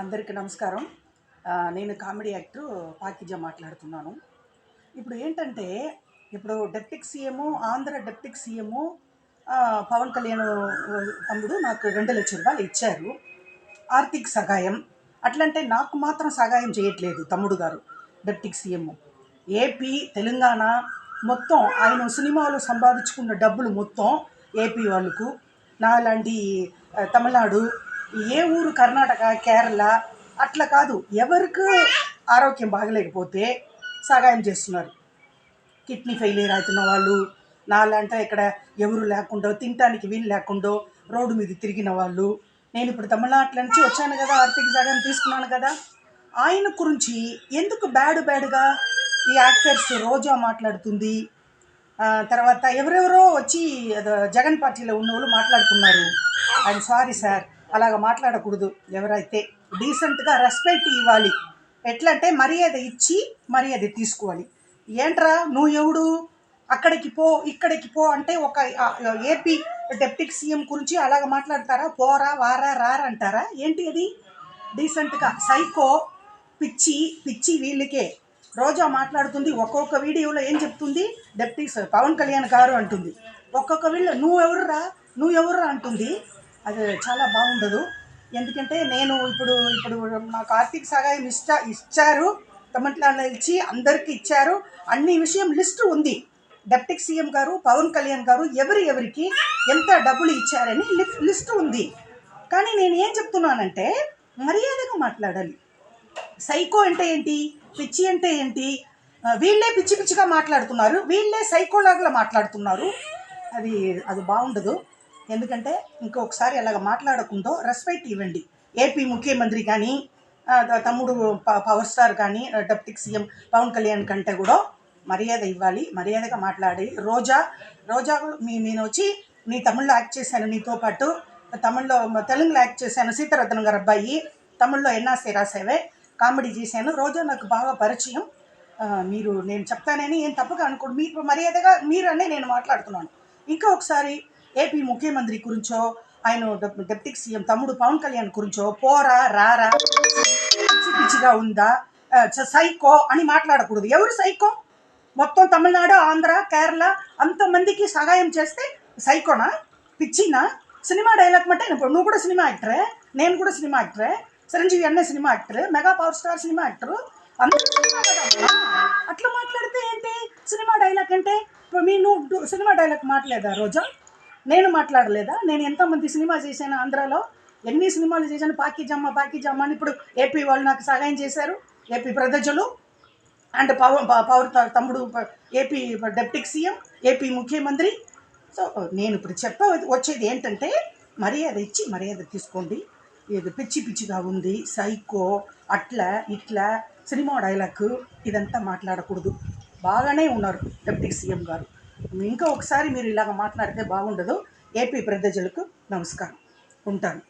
అందరికీ నమస్కారం. నేను కామెడీ యాక్టర్ పాకిజ మాట్లాడుతున్నాను. ఇప్పుడు ఏంటంటే ఇప్పుడు deputy CM Andhra deputy CM Pawan Kalyan తమ్ముడు నాకు రెండు లక్షల రూపాయలు ఇచ్చారు. ఆర్థిక సహాయం. అట్లంటే నాకు మాత్రం సహాయం చేయట్లేదు తమ్ముడు గారు డెప్టిక్ సీఎం. ఏపీ తెలంగాణ మొత్తం ఆయన సినిమాలు సంపాదించుకున్న డబ్బులు మొత్తం ఏపీ వాళ్ళకు. నాలాంటి తమిళనాడు ఏ ఊరు కర్ణాటక కేరళ? అట్లా కాదు. ఎవరికి ఆరోగ్యం బాగలేకపోతే సహాయం చేస్తున్నారు. కిడ్నీ ఫెయిలియర్ అవుతున్న వాళ్ళు నాలంటే ఇక్కడ ఎవరు లేకుండా తినటానికి వీలు లేకుండా రోడ్డు మీద తిరిగిన వాళ్ళు. నేను ఇప్పుడు తమిళనాడు నుంచి వచ్చాను కదా ఆర్థిక సహాయం తీసుకున్నాను కదా. ఆయన గురించి ఎందుకు బ్యాడ్ బ్యాడ్గా ఈ యాక్టర్స్ రోజా మాట్లాడుతుంది? తర్వాత ఎవరెవరో వచ్చి జగన్ పార్టీలో ఉన్న వాళ్ళు మాట్లాడుతున్నారు. I'm sorry sir. అలాగ మాట్లాడకూడదు ఎవరైతే డీసెంట్గా రెస్పెక్ట్ ఇవ్వాలి. ఎట్లా అంటే మర్యాద ఇచ్చి మర్యాద తీసుకోవాలి. ఏంట్రా నువ్వు ఎవడు? అక్కడికి పో ఇక్కడికి పో అంటే ఒక ఏపీ డెప్యూటీ సీఎం గురించి అలాగ మాట్లాడతారా? పోరా వారా రారా అంటారా? ఏంటి అది? డీసెంట్గా సైకో పిచ్చి పిచ్చి వీళ్ళకే. రోజా మాట్లాడుతుంది ఒక్కొక్క వీడియోలో ఏం చెప్తుంది? డెప్యూటీ పవన్ కళ్యాణ్ గారు అంటుంది. ఒక్కొక్క వీడియో నువ్వెవరురా? నువ్వెవరురా? అంటుంది. అది చాలా బాగుండదు. ఎందుకంటే నేను ఇప్పుడు ఇప్పుడు నాకు ఆర్థిక సహాయం ఇష్ట ఇచ్చారు. తమిళనాడు ఇచ్చి అందరికీ ఇచ్చారు. అన్ని విషయం లిస్టు ఉంది. డెప్యూటీ సీఎం గారు పవన్ కళ్యాణ్ గారు ఎవరి ఎవరికి ఎంత డబ్బులు ఇచ్చారని లిస్ట్ లిస్టు ఉంది. కానీ నేను ఏం చెప్తున్నానంటే మర్యాదగా మాట్లాడాలి. సైకో అంటే ఏంటి? పిచ్చి అంటే ఏంటి? వీళ్ళే పిచ్చి పిచ్చిగా మాట్లాడుతున్నారు. వీళ్ళే సైకోలాగ్లా మాట్లాడుతున్నారు. అది అది బాగుండదు. ఎందుకంటే ఇంకొకసారి అలాగ మాట్లాడకుండా రెస్పెక్ట్ ఇవ్వండి. ఏపీ ముఖ్యమంత్రి కానీ తమ్ముడు ప- పవర్ స్టార్ కానీ డెప్యూటీ సీఎం పవన్ కళ్యాణ్ కంటే కూడా మర్యాద ఇవ్వాలి మర్యాదగా మాట్లాడి. రోజా రోజా మీ నేను వచ్చి నీ తమిళ్ళో యాక్ట్ చేశాను నీతో పాటు తమిళ్ళో తెలుగులో యాక్ట్ చేశాను సీతారత్నం గారు అబ్బాయి తమిళ్ళో ఎన్ఆర్సీ రాసేవే కామెడీ చేశాను. రోజా నాకు బాగా పరిచయం. మీరు నేను చెప్తానని ఏం తప్పగా అనుకోండి మీరు మర్యాదగా మీరనే నేను మాట్లాడుతున్నాను. ఇంకా ఒకసారి ఏపీ ముఖ్యమంత్రి గురించో ఆయన డిప్యూటీ సీఎం తమ్ముడు పవన్ కళ్యాణ్ గురించో పోరా రారా పిచ్చి పిచ్చిగా ఉందా సైకో అని మాట్లాడకూడదు. ఎవరు సైకో? మొత్తం తమిళనాడు ఆంధ్ర కేరళ అంతమందికి సహాయం చేస్తే సైకోనా? పిచ్చినా? సినిమా డైలాగ్ అంటే నువ్వు కూడా సినిమా యాక్టరే నేను కూడా సినిమా యాక్టరే చిరంజీవి అన్న cinema actor mega power star cinema actor. అందరూ సినిమా అట్లా మాట్లాడితే ఏంటి? సినిమా డైలాగ్ అంటే మీ నువ్వు సినిమా డైలాగ్ మాట్లాడలేదా రోజా? నేను మాట్లాడలేదా? నేను ఎంతమంది సినిమా చేశాను ఆంధ్రాలో? ఎన్ని సినిమాలు చేశాను? పాకి జమ్మ పాకి జమ్మ అని ఇప్పుడు ఏపీ వాళ్ళు నాకు సహాయం చేశారు. ఏపీ ప్రజలు అండ్ పవర్ పవర్ తమ్ముడు ఏపీ డెప్యూటీ సీఎం ఏపీ ముఖ్యమంత్రి. సో నేను ఇప్పుడు చెప్ప వచ్చేది ఏంటంటే మర్యాద ఇచ్చి మర్యాద తీసుకోండి. ఇది పిచ్చి పిచ్చిగా ఉంది సైకో అట్లా ఇట్లా సినిమా డైలాగ్ ఇదంతా మాట్లాడకూడదు. బాగానే ఉన్నారు డిప్యూటీ సీఎం గారు. ఇంకా ఒకసారి మీరు ఇలాగ మాట్లాడితే బాగుండదు. ఏపీ ప్రజలకు నమస్కారం. ఉంటాను.